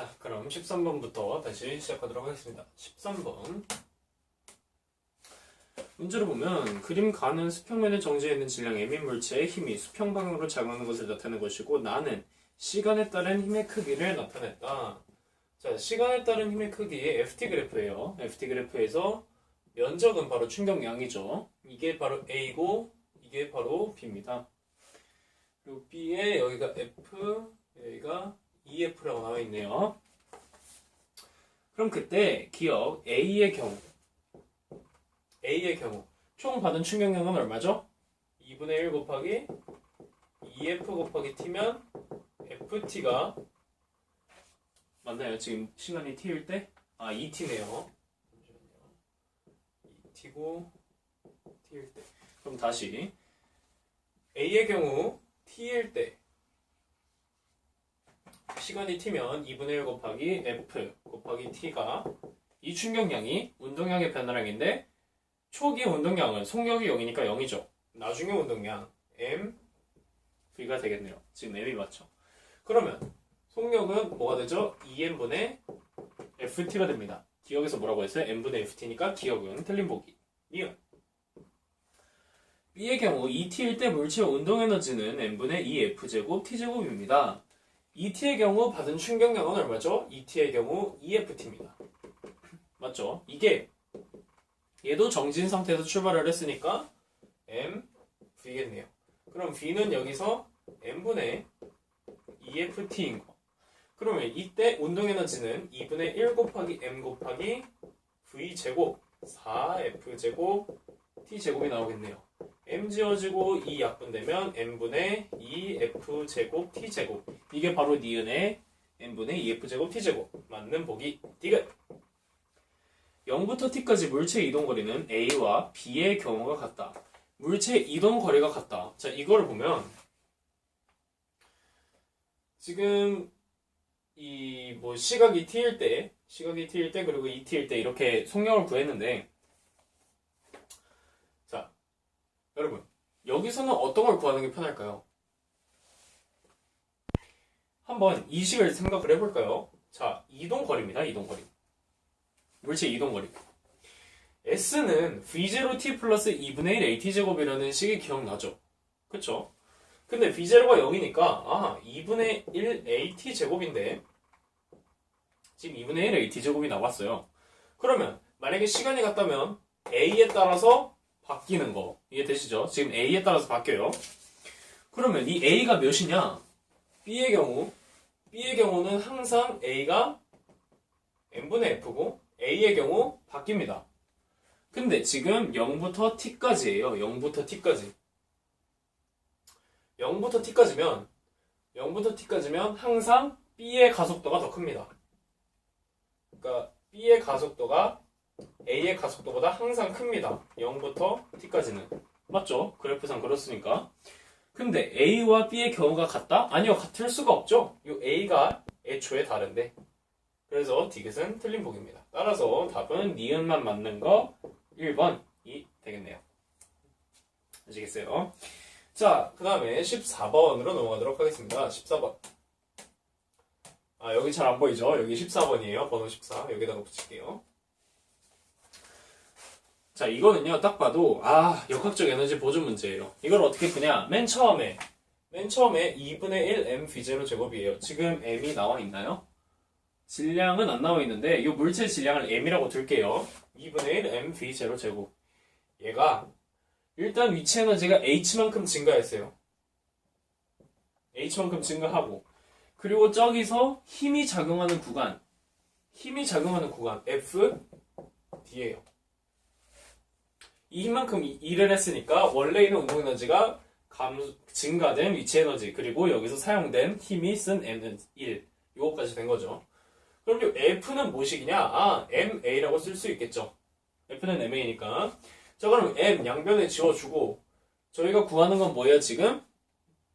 자, 그럼 13번부터 다시 시작하도록 하겠습니다. 13번. 문제를 보면 그림 가는 수평면에 정지해 있는 질량 m인 물체의 힘이 수평 방향으로 작용하는 것을 나타낸 것이고 나는 시간에 따른 힘의 크기를 나타냈다. 자, 시간에 따른 힘의 크기의 FT 그래프예요. FT 그래프에서 면적은 바로 충격량이죠. 이게 바로 A고 이게 바로 B입니다. 그리고 B에 여기가 F, 여기가 EF라고 나와 있네요. 그럼 그때 기억 A의 경우 A의 경우 총 받은 충격량은 얼마죠? 2분의 1 곱하기 EF 곱하기 T면 FT가 맞나요? 지금 시간이 T일 때? 아 2T네요. 잠시만요. 2T고 T일 때. 그럼 다시 A의 경우 T일 때 시간이 T면 2분의 1 곱하기 F 곱하기 T가 이 충격량이 운동량의 변화량인데 초기 운동량은 속력이 0이니까 0이죠. 나중에 운동량 M V가 되겠네요. 지금 M이 맞죠? 그러면 속력은 뭐가 되죠? 2N분의 FT가 됩니다. 기억에서 뭐라고 했어요? N분의 FT니까 기억은 틀린 보기. 이응. B의 경우 ET일 때 물체의 운동 에너지는 N분의 2F제곱 T제곱입니다. ET의 경우 받은 충격량은 얼마죠? ET의 경우 EFT입니다. 맞죠? 이게 얘도 정진 상태에서 출발을 했으니까 M, V겠네요. 그럼 V는 여기서 M분의 EFT인 거. 그러면 이때 운동 에너지는 2분의 1 곱하기 M 곱하기 V 제곱 4F 제곱 T 제곱이 나오겠네요. M 지워지고 이 약분되면 M분의 2F 제곱 T 제곱. 이게 바로 니은의 M분의 2F 제곱 T 제곱. 맞는 보기 디귿. 0부터 t까지 물체 이동 거리는 a와 b의 경우가 같다. 물체 이동 거리가 같다. 자, 이거를 보면 지금 이 뭐 시각이 t일 때, 시각이 t일 때 그리고 2t일 때 이렇게 속력을 구했는데 자, 여기서는 어떤 걸 구하는 게 편할까요? 한번 이 식을 생각을 해볼까요? 자, 이동 거리입니다. 이동 거리. 물체 이동 거리. S는 V0T 플러스 2분의 1 AT 제곱이라는 식이 기억나죠? 그쵸? 근데 V0가 0이니까, 아, 2분의 1 AT 제곱인데, 지금 2분의 1 AT 제곱이 나왔어요. 그러면, 만약에 시간이 같다면, A에 따라서 바뀌는 거. 이해되시죠? 지금 A에 따라서 바뀌어요. 그러면 이 A가 몇이냐? B의 경우, B의 경우는 항상 A가 n분의 f고 a의 경우 바뀝니다. 근데 지금 0부터 t까지예요. 0부터 t까지. 0부터 t까지면 0부터 t까지면 항상 b의 가속도가 더 큽니다. 그러니까 b의 가속도가 a의 가속도보다 항상 큽니다. 0부터 t까지는. 맞죠? 그래프상 그렇으니까. 근데 a와 b의 경우가 같다? 아니요, 같을 수가 없죠. 이 a가 애초에 다른데. 그래서 디귿은 틀린 보기입니다. 따라서 답은 니은만 맞는 거 1번이 되겠네요. 아시겠어요? 자, 그 다음에 14번으로 넘어가도록 하겠습니다. 14번. 아, 여기 잘 안 보이죠? 여기 14번이에요. 번호 14. 여기다가 붙일게요. 자, 이거는요, 딱 봐도, 아, 역학적 에너지 보존 문제예요. 이걸 어떻게 푸냐? 맨 처음에, 맨 처음에 2분의 1 m v0 제곱이에요. 지금 m이 나와 있나요? 질량은 안 나와 있는데 이 물체 질량을 m이라고 둘게요. 2분의 1 m 0 제곱. 얘가 일단 위치 에너지가 h만큼 증가했어요. h만큼 증가하고 그리고 저기서 힘이 작용하는 구간 힘이 작용하는 구간 f d예요. 이 힘만큼 일을 했으니까 원래 있는 운동 에너지가 감 증가된 위치 에너지 그리고 여기서 사용된 힘이 쓴 m은 1 요거까지 된 거죠. 그럼 이 F는 뭐식이냐? 아, MA라고 쓸 수 있겠죠. F는 MA니까. 자, 그럼 M 양변에 지워주고, 저희가 구하는 건 뭐예요, 지금?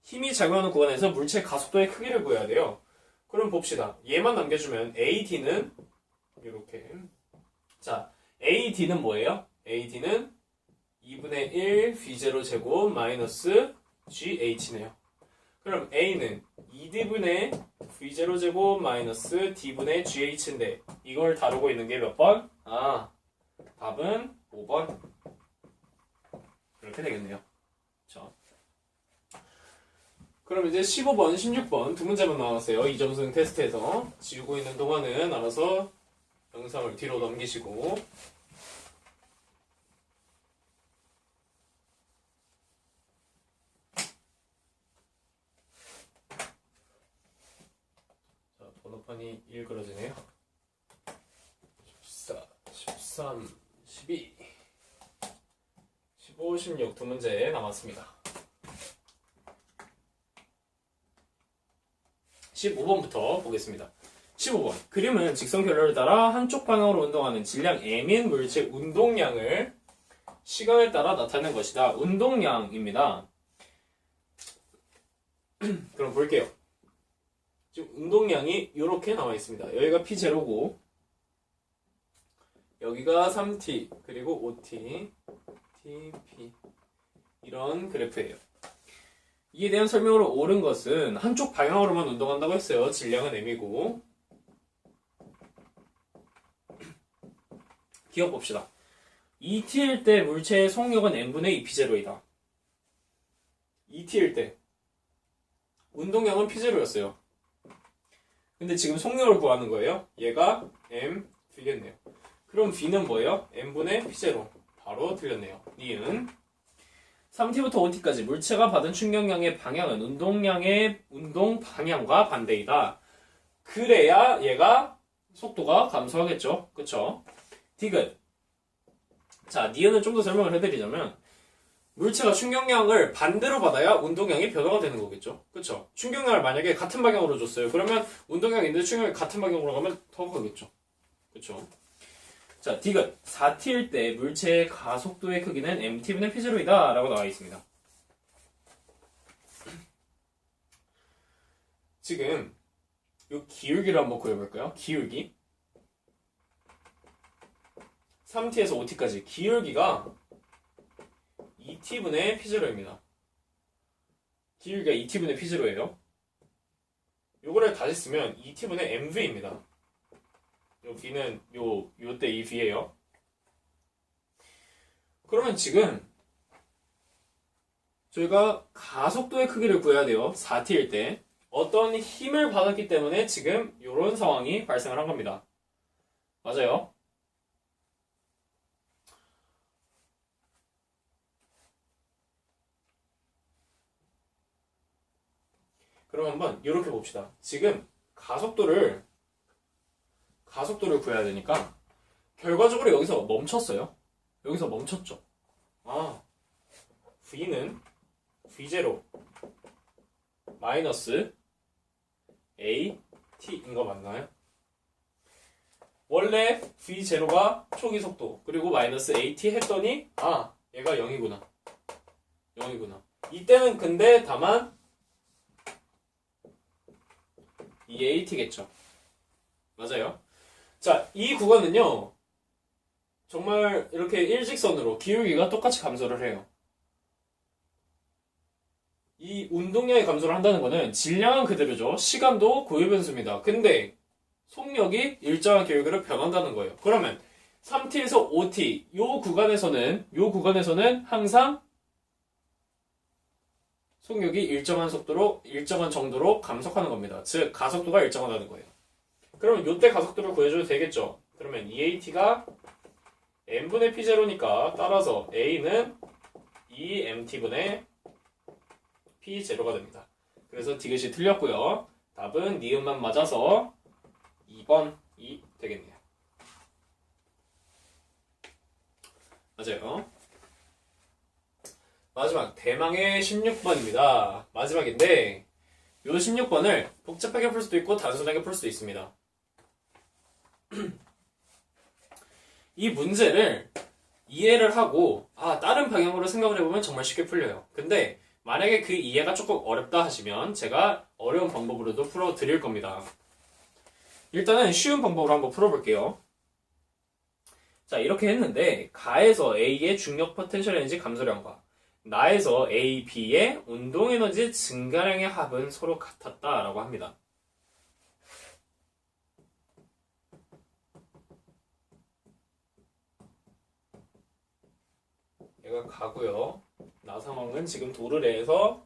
힘이 작용하는 구간에서 물체 가속도의 크기를 구해야 돼요. 그럼 봅시다. 얘만 남겨주면 AD는, 이렇게. 자, AD는 뭐예요? AD는 2분의 1 V0 제곱 마이너스 GH네요. 그럼 A는 2D분의 V0 제곱 마이너스 D분의 GH인데 이걸 다루고 있는 게 몇 번? 아, 답은 5번. 이렇게 되겠네요. 자. 그럼 이제 15번, 16번 두 문제만 나왔어요. 이정승 테스트에서. 지우고 있는 동안은 알아서 영상을 뒤로 넘기시고. 자, 번호판이 일그러지네요. 14, 13, 12, 15, 16 두 문제 남았습니다. 15번부터 보겠습니다. 15번. 그림은 직선 결로를 따라 한쪽 방향으로 운동하는 질량 M인 물체 운동량을 시간을 따라 나타내는 것이다. 운동량입니다. 그럼 볼게요. 지금 운동량이 이렇게 나와 있습니다. 여기가 P0고 여기가 3T 그리고 5T TP 이런 그래프예요. 이에 대한 설명으로 옳은 것은 한쪽 방향으로만 운동한다고 했어요. 질량은 M이고 기억 봅시다. 2T일 때 물체의 속력은 M분의 2P0이다. 2T일 때 운동량은 P0였어요. 근데 지금 속력을 구하는 거예요. 얘가 M V겠네요. 그럼 V는 뭐예요? M분의 P0. 바로 틀렸네요. 니은 3T부터 5T까지 물체가 받은 충격량의 방향은 운동량의 운동 방향과 반대이다. 그래야 얘가 속도가 감소하겠죠. 그쵸? 디귿. 자, 니은은 좀 더 설명을 해드리자면 물체가 충격량을 반대로 받아야 운동량이 변화가 되는 거겠죠. 그쵸? 충격량을 만약에 같은 방향으로 줬어요. 그러면 운동량이 있는데 충격량이 같은 방향으로 가면 더 가겠죠. 그쵸? 자, 디귿. 4t일 때 물체의 가속도의 크기는 mt분의 p0이다 라고 나와 있습니다. 지금 이 기울기를 한번 구해볼까요? 기울기 3t에서 5t까지 기울기가 2t분의 p0입니다. 기울기가 2t분의 p0예요. 요거를 다시 쓰면 2t분의 mv입니다. 요 V는 요, 요때 이 V예요. 그러면 지금 저희가 가속도의 크기를 구해야 돼요. 4T일 때. 어떤 힘을 받았기 때문에 지금 이런 상황이 발생을 한 겁니다. 맞아요. 그럼 한번 이렇게 봅시다. 지금 가속도를 가속도를 구해야 되니까 결과적으로 여기서 멈췄어요. 여기서 멈췄죠. 아, V는 V0 마이너스 AT인 거 맞나요? 원래 V0가 초기 속도 그리고 마이너스 AT 했더니 아 얘가 0이구나 0이구나 이때는 근데 다만 이 AT겠죠 맞아요 자, 이 구간은요, 정말 이렇게 일직선으로 기울기가 똑같이 감소를 해요. 이 운동량이 감소를 한다는 거는 질량은 그대로죠. 시간도 고유 변수입니다. 근데 속력이 일정한 기울기로 변한다는 거예요. 그러면 3t에서 5t 요 구간에서는 요 구간에서는 항상 속력이 일정한 속도로 일정한 정도로 감속하는 겁니다. 즉 가속도가 일정하다는 거예요. 그러면 요때 가속도를 구해줘도 되겠죠. 그러면 EAT가 m분의 P0니까 따라서 A는 2MT분의 P0가 됩니다. 그래서 디귿이 틀렸고요. 답은 니은만 맞아서 2번이 되겠네요. 맞아요. 마지막 대망의 16번입니다. 마지막인데 요 16번을 복잡하게 풀 수도 있고 단순하게 풀 수도 있습니다. 이 문제를 이해를 하고 아 다른 방향으로 생각을 해보면 정말 쉽게 풀려요. 근데 만약에 그 이해가 조금 어렵다 하시면 제가 어려운 방법으로도 풀어드릴 겁니다. 일단은 쉬운 방법으로 한번 풀어볼게요. 자 이렇게 했는데 가에서 A의 중력 포텐셜 에너지 감소량과 나에서 A, B의 운동 에너지 증가량의 합은 서로 같았다라고 합니다. 얘가 가고요. 나 상황은 지금 도르래에서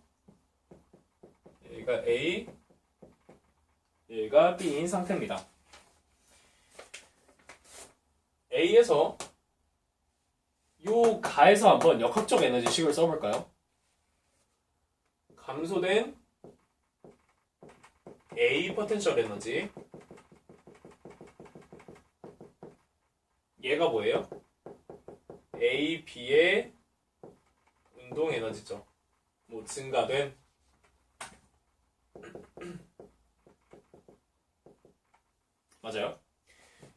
얘가 A, 얘가 B인 상태입니다. A에서 요 가에서 한번 역학적 에너지식을 써볼까요? 감소된 A 포텐셜 에너지 얘가 뭐예요? A, B의 운동 에너지죠. 뭐 증가된 맞아요.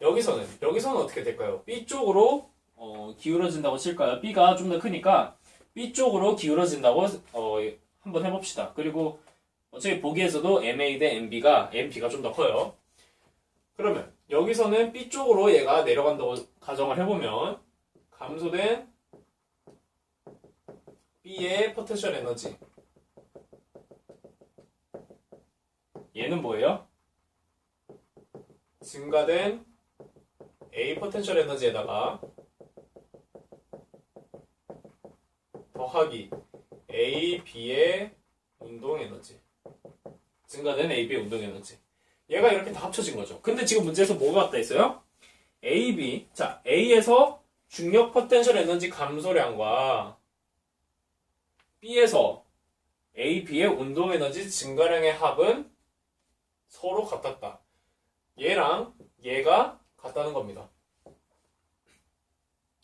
여기서는 여기서는 어떻게 될까요? B 쪽으로 어, 기울어진다고 칠까요? B가 좀 더 크니까 B 쪽으로 기울어진다고 어, 한번 해봅시다. 그리고 어차피 보기에서도 MA 대 MB가 MB가 좀 더 커요. 그러면 여기서는 B 쪽으로 얘가 내려간다고 가정을 해보면 감소된 B의 포텐셜 에너지 얘는 뭐예요? 증가된 A 포텐셜 에너지에다가 더하기 A, B의 운동 에너지. 증가된 A, B의 운동 에너지. 얘가 이렇게 다 합쳐진 거죠. 근데 지금 문제에서 뭐가 왔다 했어요? A, B. 자, A에서 중력 포텐셜 에너지 감소량과 B에서 A, B의 운동 에너지 증가량의 합은 서로 같았다. 얘랑 얘가 같다는 겁니다.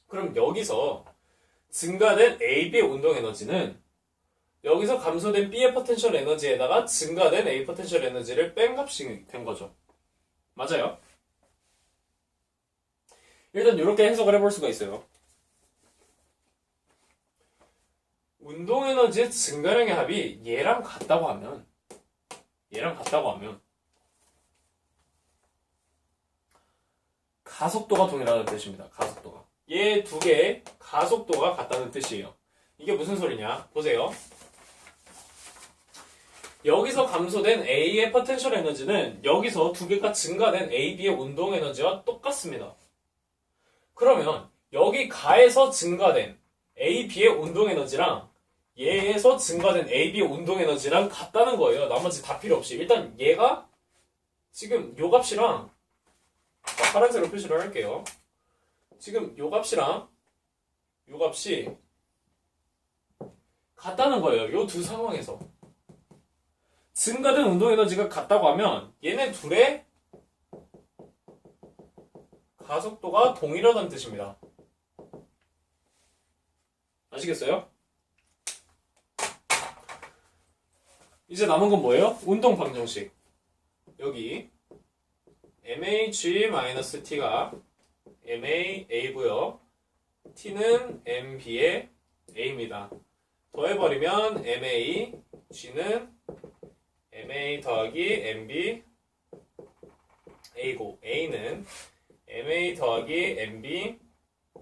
그럼 여기서 증가된 AB의 운동 에너지는 여기서 감소된 B의 포텐셜 에너지에다가 증가된 A 포텐셜 에너지를 뺀 값이 된 거죠. 맞아요? 일단 이렇게 해석을 해볼 수가 있어요. 운동 에너지의 증가량의 합이 얘랑 같다고 하면 얘랑 같다고 하면 가속도가 동일하다는 뜻입니다. 가속도가. 얘 두 개의 가속도가 같다는 뜻이에요. 이게 무슨 소리냐? 보세요. 여기서 감소된 A의 포텐셜 에너지는 여기서 두 개가 증가된 A, B의 운동 에너지와 똑같습니다. 그러면 여기 가에서 증가된 A, B의 운동 에너지랑 얘에서 증가된 A, B의 운동 에너지랑 같다는 거예요. 나머지 다 필요 없이. 일단 얘가 지금 요 값이랑 자, 파란색으로 표시를 할게요. 지금 요 값이랑 요 값이 같다는 거예요. 요 두 상황에서. 증가된 운동 에너지가 같다고 하면 얘네 둘의 가속도가 동일하다는 뜻입니다. 아시겠어요? 이제 남은 건 뭐예요? 운동 방정식. 여기 mah-t가 maA고요. t는 mb의 a입니다. 더해버리면 ma, g는 ma 더하기 mb a고 a는 ma 더하기 mb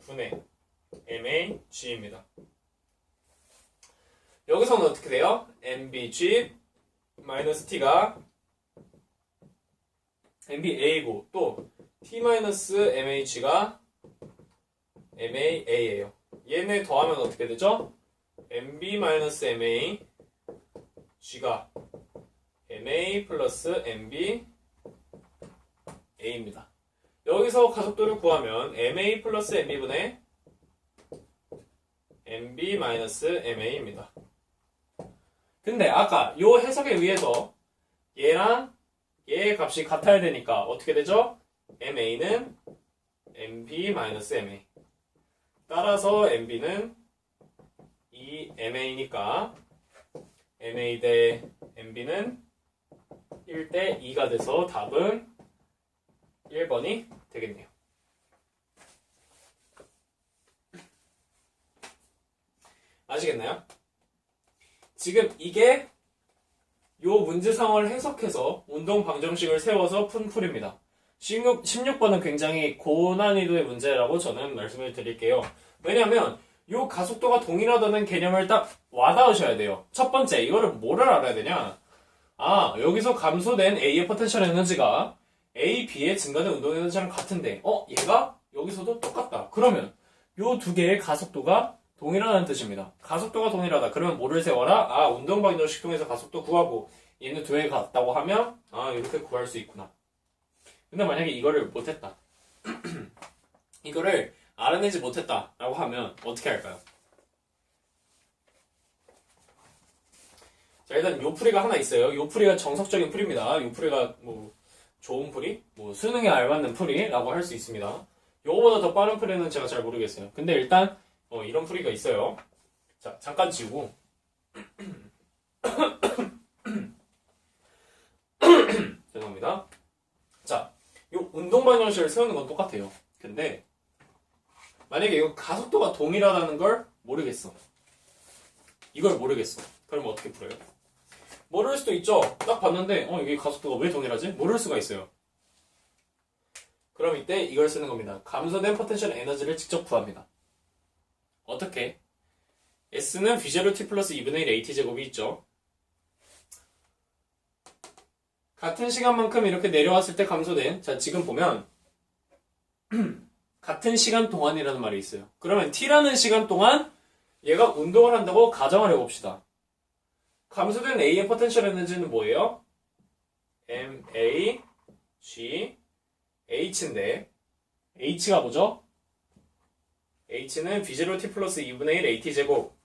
분의 ma g입니다. 여기서는 어떻게 돼요? mbg 마이너스 t가 MBA고 또 T-MH가 MAA예요. 얘네 더하면 어떻게 되죠? MB-MA G가 MA 플러스 MB A입니다. 여기서 가속도를 구하면 MA 플러스 MB분의 MB-MA입니다. 근데 아까 요 해석에 의해서 얘랑 얘의 값이 같아야 되니까 어떻게 되죠? MA는 MB-MA. 따라서 MB는 이 MA니까 MA 대 MB는 1 대 2가 돼서 답은 1번이 되겠네요. 아시겠나요? 지금 이게 요 문제 상황을 해석해서 운동 방정식을 세워서 푼 풀입니다. 16, 16번은 굉장히 고난이도의 문제라고 저는 말씀을 드릴게요. 왜냐하면 요 가속도가 동일하다는 개념을 딱 와닿으셔야 돼요. 첫 번째, 이거를 뭐를 알아야 되냐? 아, 여기서 감소된 A의 포텐셜 에너지가 A, B의 증가된 운동 에너지랑 같은데, 어, 얘가 여기서도 똑같다. 그러면 요 두 개의 가속도가 동일하다는 뜻입니다. 가속도가 동일하다. 그러면 뭐를 세워라? 아, 운동 방정식 통해서 가속도 구하고 얘는 두개 같다고 하면 아, 이렇게 구할 수 있구나. 근데 만약에 이거를 못했다. 이거를 알아내지 못했다라고 하면 어떻게 할까요? 자 일단 요 풀이가 하나 있어요. 요 풀이가 정석적인 풀입니다. 요 풀이가 뭐 좋은 풀이, 뭐 수능에 알맞는 풀이라고 할 수 있습니다. 요거보다 더 빠른 풀이는 제가 잘 모르겠어요. 근데 일단 어, 이런 풀이가 있어요. 자 잠깐 지우고 죄송합니다. 자, 요 운동 방정식을 세우는 건 똑같아요. 근데 만약에 이거 가속도가 동일하다는 걸 모르겠어. 이걸 모르겠어. 그럼 어떻게 풀어요? 모를 수도 있죠. 딱 봤는데 어 이게 가속도가 왜 동일하지? 모를 수가 있어요. 그럼 이때 이걸 쓰는 겁니다. 감소된 포텐셜 에너지를 직접 구합니다. 어떻게? S는 V0 T 플러스 2분의 1 AT 제곱이 있죠. 같은 시간만큼 이렇게 내려왔을 때 감소된 자 지금 보면 같은 시간 동안이라는 말이 있어요. 그러면 T라는 시간 동안 얘가 운동을 한다고 가정을 해봅시다. 감소된 A의 포텐셜 에너지는 뭐예요? MA, G, H인데 H가 뭐죠? H는 V0 T 플러스 2분의 1 AT 제곱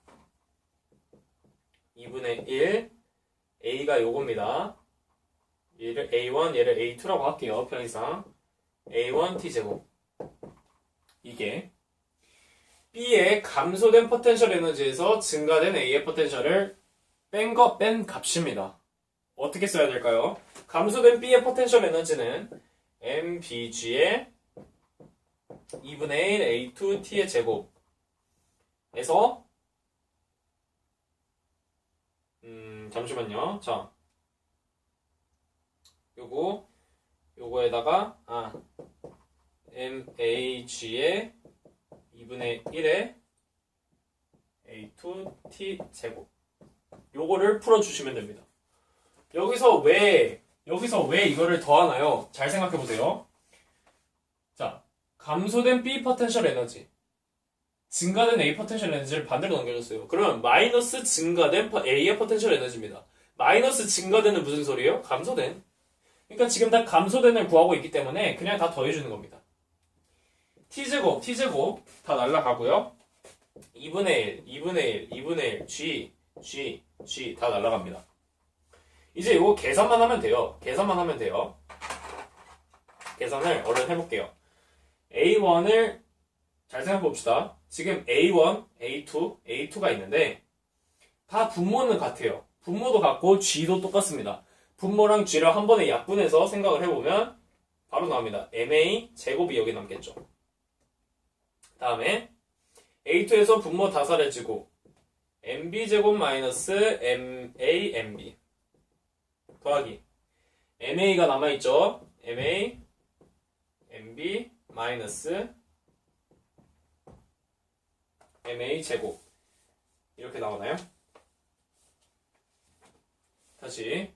2분의 1 A가 요겁니다. 얘를 A1, 얘를 A2라고 할게요. 편의상 A1 T 제곱 이게 B의 감소된 포텐셜 에너지에서 증가된 A의 포텐셜을 뺀 거 뺀 값입니다. 어떻게 써야 될까요? 감소된 B의 포텐셜 에너지는 MBG의 2분의 1 A2T의 제곱에서 음 잠시만요. 자 요거 요거에다가 아 MAG의 2분의 1의 A2T 제곱 요거를 풀어주시면 됩니다. 여기서 왜 여기서 왜 이거를 더하나요? 잘 생각해 보세요. 자, 감소된 B 포텐셜 에너지, 증가된 A 포텐셜 에너지를 반대로 넘겨줬어요. 그러면 마이너스 증가된 포- A의 포텐셜 에너지입니다. 마이너스 증가된은 무슨 소리예요? 감소된. 그러니까 지금 다 감소된을 구하고 있기 때문에 그냥 다 더해주는 겁니다. t제곱, t제곱 다 날라가고요. 2분의 1, 2분의 1, 2분의 1, g, g, g 다 날라갑니다. 이제 이거 계산만 하면 돼요. 계산만 하면 돼요. 계산을 얼른 해볼게요. A1을 잘 생각해 봅시다. 지금 A1, A2, A2가 있는데 다 분모는 같아요. 분모도 같고 G도 똑같습니다. 분모랑 G를 한 번에 약분해서 생각을 해보면 바로 나옵니다. MA 제곱이 여기 남겠죠. 다음에 A2에서 분모 다 사라지고 MB 제곱 마이너스 MA MB 더하기 MA가 남아있죠. MA MB 마이너스 MA 제곱 이렇게 나오나요? 다시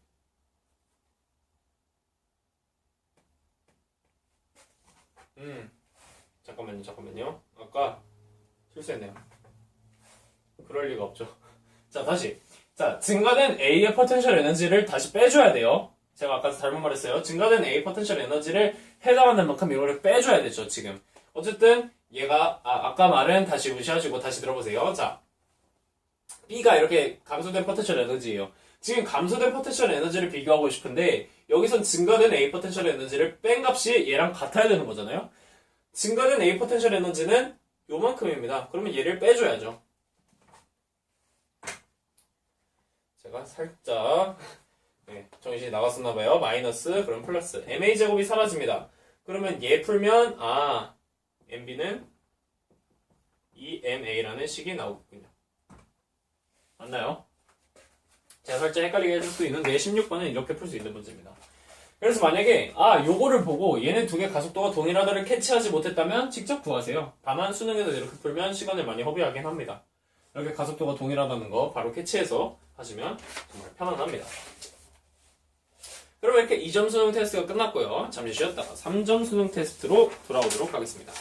음. 잠깐만요 잠깐만요. 아까 실수했네요. 그럴 리가 없죠. 자 다시. 자 증가된 A의 포텐셜 에너지를 다시 빼줘야 돼요. 제가 아까 잘못 말했어요. 증가된 A 포텐셜 에너지를 해당하는 만큼 이거를 빼줘야 되죠 지금. 어쨌든 얘가 아, 아까 말은 다시 무시하시고 다시 들어보세요. 자 B가 이렇게 감소된 포텐셜 에너지예요 지금 감소된 포텐셜 에너지를 비교하고 싶은데 여기선 증가된 A 포텐셜 에너지를 뺀 값이 얘랑 같아야 되는 거잖아요. 증가된 A 포텐셜 에너지는 요만큼입니다. 그러면 얘를 빼줘야죠. 제가 살짝 네, 정신이 나갔었나 봐요. 마이너스 그럼 플러스 MA 제곱이 사라집니다. 그러면 얘 풀면 아 MB는 EMA라는 식이 나오겠군요. 맞나요? 제가 살짝 헷갈리게 해줄 수 있는데 16번은 이렇게 풀 수 있는 문제입니다. 그래서 만약에 아 요거를 보고 얘네 두 개 가속도가 동일하다를 캐치하지 못했다면 직접 구하세요. 다만 수능에서 이렇게 풀면 시간을 많이 허비하긴 합니다. 이렇게 가속도가 동일하다는 거 바로 캐치해서 하시면 정말 편안합니다. 그럼 이렇게 2점 수능 테스트가 끝났고요. 잠시 쉬었다가 3점 수능 테스트로 돌아오도록 하겠습니다.